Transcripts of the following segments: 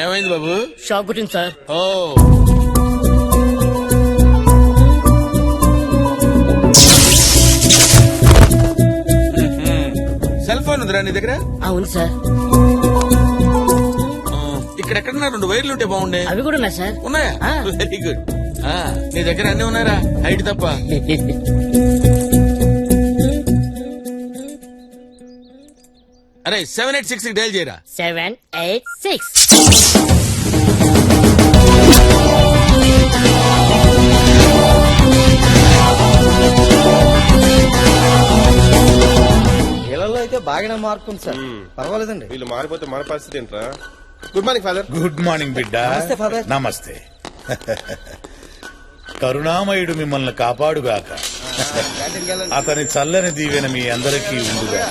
ఏమైంది? బాబు? షాక్ కొట్టింది సార్. ఓ. సెల్ ఫోన్ ఉందిరా నీ దగ్గర? అవును సార్. ఇక్కడ ఎక్కడన్నా రెండు వైర్లు ఉంటే బాగుండే. అవి కూడా ఉన్నాయి సార్? ఉన్నాయా. వెరీ గుడ్ ఆ, నీ దగ్గర అన్ని ఉన్నాయరా. హైట్ తప్ప. అరే సెవెన్ ఎయిట్ సిక్స్ డైల్ చేయరా? సెవెన్ ఎయిట్ సిక్స్ వీళ్ళలో అయితే బాగానే మార్పు ఉంది సార్ పర్వాలేదండి. వీళ్ళు మారిపోతే మన పరిస్థితి ఏంట్రా? Good morning father good morning బిడ్డ. నమస్తే, ఫాదర్. నమస్తే. కరుణామయుడు మిమ్మల్ని కాపాడుగాక. అతని చల్లని దీవెన మీ అందరికీ ఉండుగా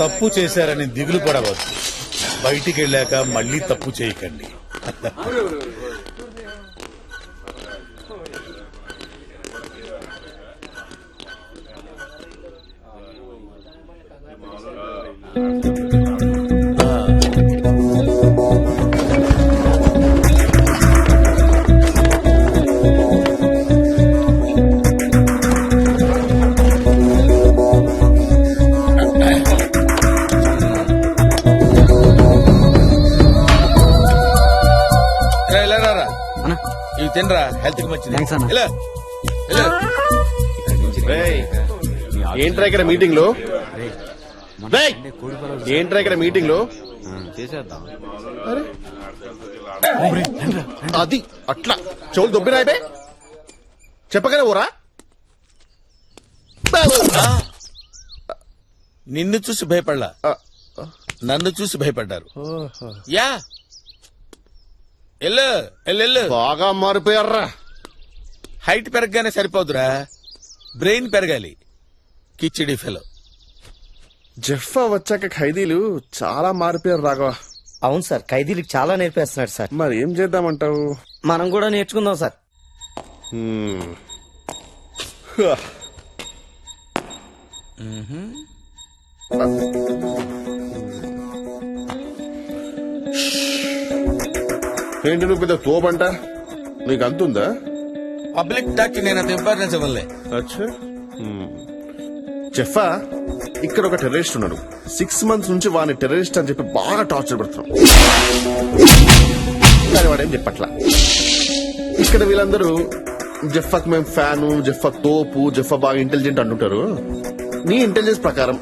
తప్పు చేశారని దిగులు పడవద్దు. బయటికి వెళ్ళాక మళ్ళీ తప్పు చేయకండి. హెల్త్కి. ఏంట్రా ఇక్కడ మీటింగ్లో రేయ్! ఏంట్రా ఇక్కడ మీటింగ్లో అరే. అది అట్లా. చెవులు దొబ్బినా అయిపోయి చెప్పగానే ఊరా నిన్ను చూసి భయపడలా. నన్ను చూసి భయపడ్డారు. యా. ఎల్లు ఎల్లెల్లు బాగా మారిపోయారా? హైట్ పెరగగానే సరిపోదురా. బ్రెయిన్ పెరగాలి. కిచిడి ఫెలో జెఫ్ఫా వచ్చాక ఖైదీలు చాలా మారిపోయారు రాఘవ. అవును సార్ ఖైదీలకు చాలా నేర్పేస్తున్నాడు సార్. మరి ఏం చేద్దామంటావు? మనం కూడా నేర్చుకుందాం సార్. హ్మ్. హ. ఏంటి నువ్వు పెద్ద తోపంట? నీకు అంతుందా? పబ్లిక్ టాక్ నేను అంత ఇంపార్టెన్స్ ఇవ్వలే అచ్చా. చెఫా ఇక్కడ ఒక టెర్రరిస్ట్ ఉన్నాడు. సిక్స్ మంత్స్ నుంచి వాడిని టెర్రరిస్ట్ అని చెప్పి బాగా టార్చర్ పెడుతున్నాం. కానీ వాడేం చెప్పట్లా? ఇక్కడ వీళ్ళందరూ జెఫాక్ మేము ఫ్యాను జెఫా తోపు జెఫా బాగా ఇంటెలిజెంట్ అంటుంటారు. నీ ఇంటెలిజెన్స్ ప్రకారం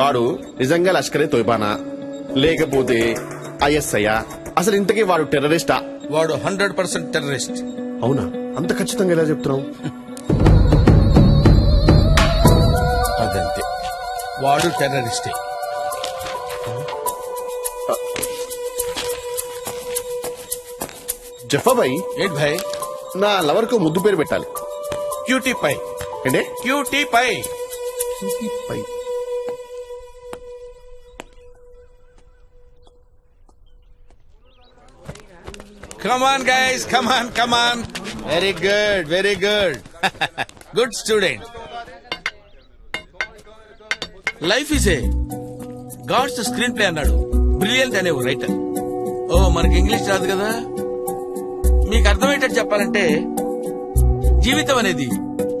వాడు నిజంగా లష్కరే తోయిబానా? లేకపోతే ఐఎస్ఐ అసలు ఇంతకీ వాడు టెర్రరిస్టా? వాడు హండ్రెడ్ పర్సెంట్ టెర్రరిస్ట్. అవునా? అంత ఖచ్చితంగా ఎలా చెప్తున్నావు? అదంతే. వాడు టెర్రరిస్టే. జఫాబాయి ఏంటి భాయ్ నా లవర్కు ముద్దు పేరు పెట్టాలి. Cutie pie. అంటే cutie pie. Pie. Come on guys come on come on very good very good good student life is a god's screenplay అన్నాడు. బ్రిలియంట్ అనే రైటర్ ఓ మనకి ఇంగ్లీష్ రాదు కదా. మీకు అర్థమయ్యేటట్టు చెప్పాలంటే జీవితం అనేది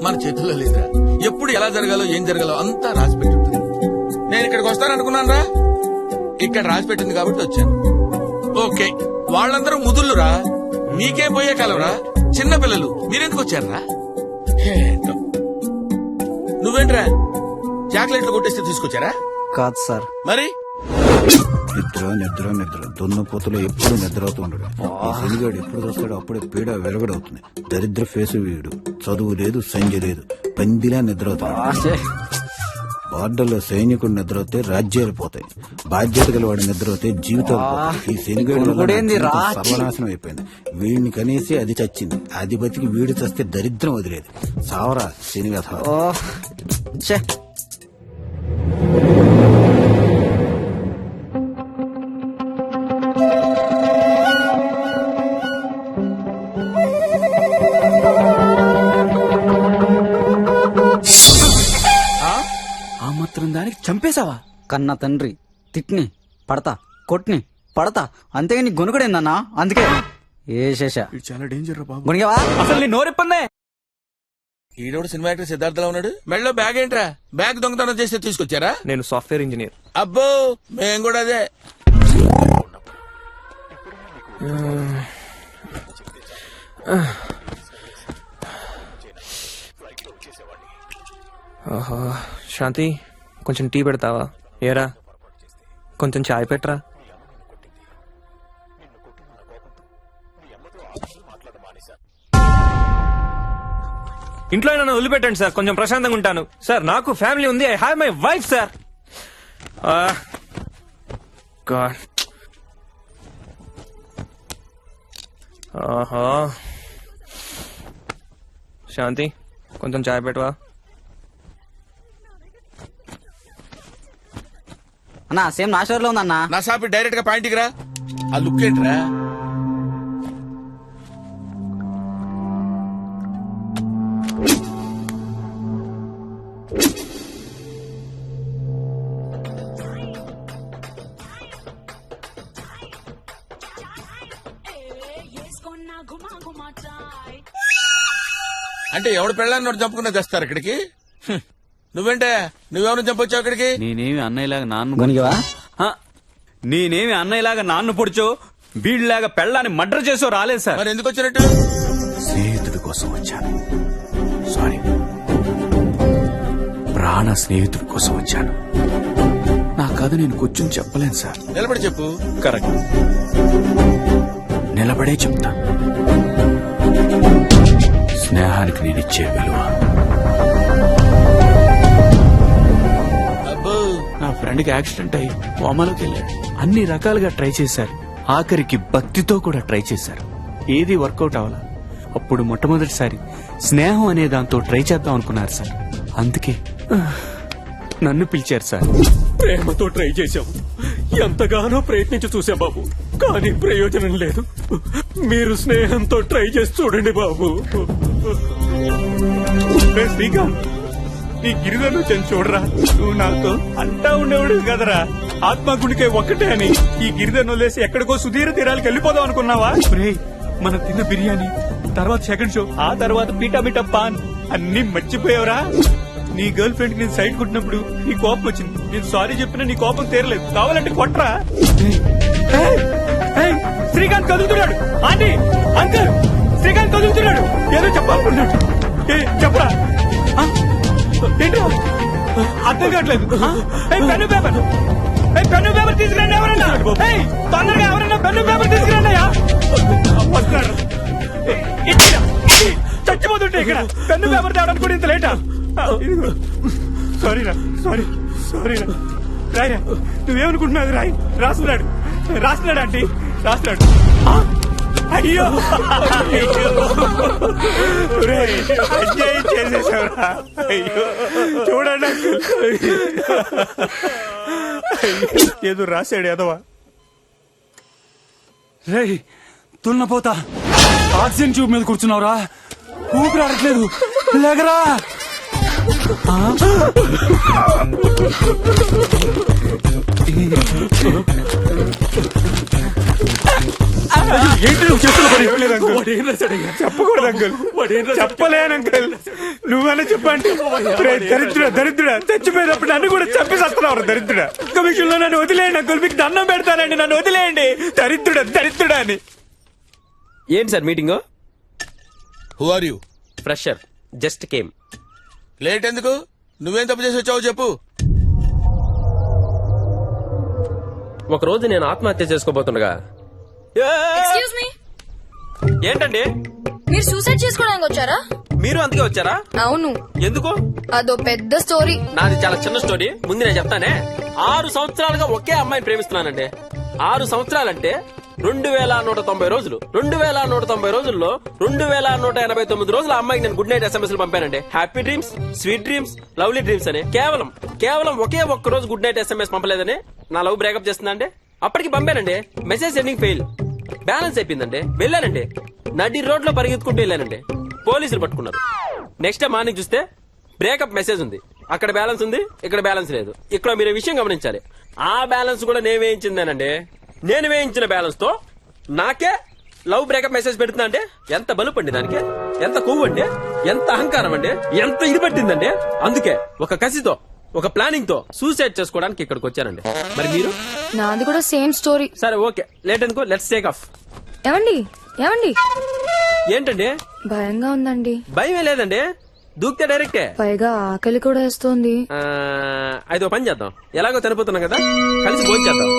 మన చేతుల్లో లేదురా. ఎప్పుడు ఎలా జరగాలో ఏం జరగాలో అంతా రాసి పెట్టుంటుంది. నేను ఇక్కడికి వస్తాననుకున్నాను రా ఇక్కడ రాసి పెట్టింది కాబట్టి వచ్చాను. ఓకే. వాళ్ళందరూ ముదుళ్ళురా. మీకే పోయే కాలంరా? చిన్న పిల్లలు. మీరెందుకు వచ్చారా. నువ్వేంట్రా? చాక్లెట్లు కొట్టేస్తే తీసుకొచ్చారా? కాదు సార్. మరి? నిద్ర నిద్ర నిద్ర. దున్నపోతులో ఎప్పుడు నిద్ర అవుతుండడు శనిగాడు ఎప్పుడు వస్తాడో అప్పుడే పీడ వెలగడవుతుంది దరిద్ర ఫేసు వీడు. చదువు లేదు సంజ లేదు. పందిలా నిద్ర అవుతాడు బార్డర్లో సైనికుడు నిద్రవుతే రాజ్యాలు పోతాయి. బాధ్యత గలవాడు నిద్రవుతే జీవితాలు పోతాయి. ఈ జీవితం సర్వనాశనం అయిపోయింది. వీడిని కనేసి అది చచ్చింది. అది బతికి వీడు చస్తే దరిద్రం వదిలేదు. సావరా ఆ దానికి చంపేశావా? కన్న తండ్రి తిట్ని పడతా కొట్ని పడతా అంతేగాని గొనుగుడేందన్నా అందుకే. ఏ శేష. చాలా డేంజర్ రా బాబు. గొనిగావా అసలు నీ నోరెప్పందే? ఈడోడు సినిమా యాక్టర్ సిద్ధార్థలో ఉన్నాడు? మెడలో బ్యాగ్ ఏంట్రా? బ్యాగ్ దొంగతనం చేస్తే తీసుకొచ్చారా? నేను సాఫ్ట్వేర్ ఇంజనీర్ అబ్బో మేం కూడా అదే. శాంతి. కొంచెం టీ పెడతావా? ఏరా? కొంచెం చాయ్ పెట్టరా? ఇంట్లో నన్ను వదిలిపెట్టండి సార్. కొంచెం ప్రశాంతంగా ఉంటాను. సార్ నాకు ఫ్యామిలీ ఉంది. I have my wife sir. God. ఆహా. శాంతి కొంచెం చాయ్ పెట్టవా? అన్నా సేమ్ నా స్టోర్లో ఉందన్నా. నా షాప్ డైరెక్ట్గా పాయింట్కి రా. ఆ లుక్ ఏంట్రా? అంటే ఎవడు పెళ్ళాన్ని చంపుకునే తెస్తారు ఇక్కడికి? నువ్వేంటే? నువ్వెవరు చంపొచ్చావు ఇక్కడికి నేనేమి అన్నయ్యలాగా నాన్న గొనిగావా హ, నేనేమి అన్నయ్యలాగా నాన్న పొడిచో? వీళ్ళలాగా పెళ్ళాన్ని మర్డర్ చేసో రాలేదు సార్. మరి ఎందుకు వచ్చినట్టు? స్నేహితుడి కోసం వచ్చాను. సారీ ప్రాణ స్నేహితుడి కోసం వచ్చాను. నా కథ నేను కూర్చుని చెప్పలేను సార్. నిలబడి చెప్పు. కరెక్ట్ నిలబడే చెప్తా స్నేహానికి నేను ఇచ్చే విలువ ఫ్రెండ్కి యాక్సిడెంట్ అయ్యి కోమాలోకి వెళ్ళాడు. అన్ని రకాలుగా ట్రై చేశారు. ఆఖరికి భక్తితో కూడా ట్రై చేశారు. ఏది వర్కౌట్ అవ్వాల? అప్పుడు మొట్టమొదటిసారి స్నేహం అనే దాంతో ట్రై చేద్దాం అనుకున్నారు సార్. అందుకే నన్ను పిలిచారు సార్. ప్రేమతో ట్రై చేశాం ఎంతగానో ప్రయత్నించి చూసాం బాబు. కానీ ప్రయోజనం లేదు. మీరు స్నేహంతో ట్రై చేసి చూడండి బాబు. శ్రీకాంత్! ఈ గిరిజను చెంది చూడరా? నువ్వు నాతో అంటా ఉండేవాడు కదరా. ఆత్మగుడికే ఒక్కటే అని. ఈ గిరిజను వదిలేసి ఎక్కడికో సుధీర తీరాలకు వెళ్ళిపోదాం అనుకున్నావా? మన తిన్న బిర్యానీ తర్వాత సెకండ్ షో ఆ తర్వాత పీటా మీటా పాన్. అన్ని మర్చిపోయావురా? నీ గర్ల్ ఫ్రెండ్ నేను సైడ్ కొట్టినప్పుడు నీ కోపం వచ్చింది. నేను సారీ చెప్పినా నీ కోపం తీరలేదు. కావాలంటే కొట్రా. శ్రీకాంత్ కదులుతున్నాడు. ఆంటీ అంకుల్ శ్రీకాంత్ కదులుతున్నాడు. ఏదో చెప్పాలనుకున్నాడు ఏ, చెప్పరా? అర్థం కావట్లేదు. Pen paper. పెన్ను పేపర్ తీసుకురండి ఎవరన్నా. తొందరగా ఎవరన్నా పెన్ను పేపర్ తీసుకురండి అయ్యా. ఇచ్చి. చచ్చిపోతుంటే ఇక్కడ. పెన్ను పేపర్ తేవడానికి కూడా ఇంత లేటా? సారీరా సారీ సారీరా రాయరా నువ్వేమనుకుంటున్నావు? రాయ్. రాస్తున్నాడు. రాస్తున్నాడు ఆంటీ. రాస్తున్నాడు? అయ్యో. ఒరేయ్, అన్యాయం చేసేసావురా అయ్యో చూడండి అంకుల్. అయ్యో, ఏదో రాశాడు ఏదవా రే తున్నపోతా ఆక్సిజన్ ట్యూబ్ మీద కూర్చున్నావురా ఊపిరి ఆడట్లేదు లేకరా ఏంటి నువ్వు చేస్తున్న పని? చెప్పకూడదు అంకుల్. చెప్పలేను అంకుల్. నువ్వన్నా చెప్పండి. దరిద్రుడా దరిద్రుడా. చచ్చిపోయినప్పుడు నన్ను కూడా చంపి వస్తున్నావు దరిద్రుడా. ఒక్క విషయంలో నన్ను వదిలేయండి అంకుల్. మీకు దండం పెడతానండి. నన్ను వదిలేయండి. దరిద్రుడా దరిద్రుడా అని. ఏంటి sir meeting? Who are you fresher. Just came. Late ఎందుకు? నువ్వేం తప్పు చేసి వచ్చావో చెప్పు. ఒక రోజు నేను ఆత్మహత్య చేసుకోబోతుండగా ఎక్స్క్యూజ్ మీ ఏంటండి? మీరు సూసైడ్ చేసుకోవడానికి వచ్చారా? మీరు అందుకే వచ్చారా? అవును. ఎందుకు? అదో పెద్ద స్టోరీ నాది చాలా చిన్న స్టోరీ ముందు నేను చెప్తానే. ఆరు సంవత్సరాలుగా ఒకే అమ్మాయిని ప్రేమిస్తున్నానండి. ఆరు సంవత్సరాలంటే రెండు వేల నూట తొంభై రోజులు. రెండు వేల నూట తొంభై రోజుల్లో రెండు వేల నూట ఎనభై తొమ్మిది రోజులు అమ్మాయికి నేను good night SMS పంపానండి. Happy dreams sweet dreams lovely dreams అని. కేవలం కేవలం ఒకే ఒక్క రోజు గుడ్ నైట్ ఎస్ఎంఎస్ పంపలేదని నా లవ్ బ్రేకప్ చేస్తుందండి అప్పటికి పంపానండి. మెసేజ్ సెండింగ్ ఫెయిల్ బ్యాలెన్స్ అయిపోయిందండి. వెళ్ళానండి. నడి రోడ్లో పరిగెత్తుకుంటూ వెళ్ళానండి. పోలీసులు పట్టుకున్నారు. నెక్స్ట్ డే మార్నింగ్ చూస్తే బ్రేకప్ మెసేజ్ ఉంది. అక్కడ బ్యాలెన్స్ ఉంది ఇక్కడ బ్యాలెన్స్ లేదు. ఇక్కడ మీరు విషయం గమనించాలి. ఆ బ్యాలెన్స్ కూడా నేను వేయించిందేనండి. నేను వేయించిన బ్యాలెన్స్తో నాకే లవ్ బ్రేకప్ మెసేజ్ పెడుతున్నా అంటే ఎంత బలుపు అండి దానికి? ఎంత కొవ్వు అండి? ఎంత అహంకారం అండి? ఎంత ఇది పట్టిందండి? అందుకే ఒక కసితో ఒక ప్లానింగ్తో సూసైడ్ చేసుకోవడానికి ఇక్కడికి వచ్చానండి. మరి మీరు? నాది కూడా సేమ్ స్టోరీ సరే ఓకే. లేట్ అనుకో లెట్స్ టేక్ ఆఫ్ ఏమండి? ఏమండి? ఏంటండి? భయంగా ఉందండి. భయమే లేదండి. దూకితే డైరెక్టే పైగా ఆకలి కూడా వేస్తోంది. అయితే పని చేద్దాం. ఎలాగో చనిపోతున్నాం కదా కలిసి భోజనం చేద్దాం.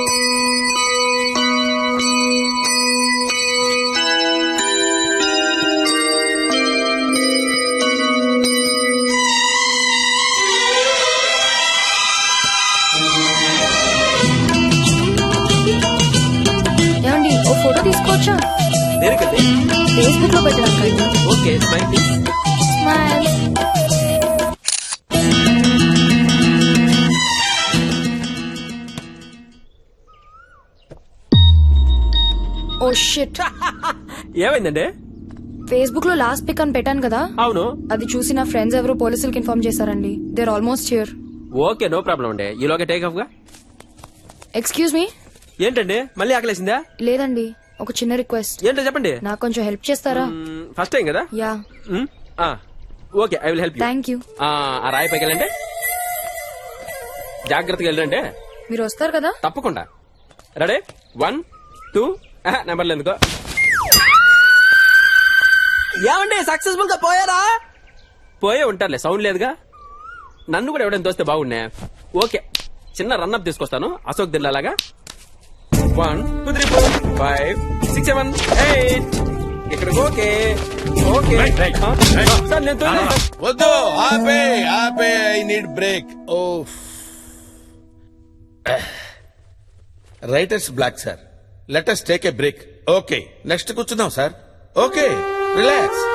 ఓ షిట్ ఏమైందండి? ఫేస్బుక్లో లాస్ట్ పిక్ అని పెట్టాను కదా. అవును. అది చూసి నా ఫ్రెండ్స్ ఎవరో పోలీసులకు ఇన్ఫార్మ్ చేశారండి. There almost here okay no problem అండి. ఈలోగా టేక్ ఆఫ్గా? ఎక్స్క్యూజ్ మీ ఏంటండి? మళ్ళీ ఆకలేసిందా? లేదండి. ఒక చిన్న రిక్వెస్ట్ ఏంటో చెప్పండి. నాకు కొంచెం హెల్ప్ చేస్తారా? ఫస్ట్ టైం కదా? Yeah um, ah, okay I will help you thank you ఆ రాయి పైకి వెళ్ళండి. జాగ్రత్తగా వెళ్ళండి. మీరు వస్తారు కదా? తప్పకుండా. రెడీ వన్ టూ నెంబర్లు ఎందుకో? ఏమండి సక్సెస్ఫుల్గా పోయారా? పోయే ఉంటారులే సౌండ్ లేదుగా? నన్ను కూడా ఎవడైనా తోస్తే బాగుండే? ఓకే చిన్న రన్అప్ తీసుకొస్తాను Ashok దిల్లాగా one two three four five six seven eight ఇక్కడికి ఓకే ఓకే. సార్ వద్దు ఆపే ఆపే I need break oh. Writer's block sir let us take a break okay next కూర్చుందాం సార్ ఓకే రిలాక్స్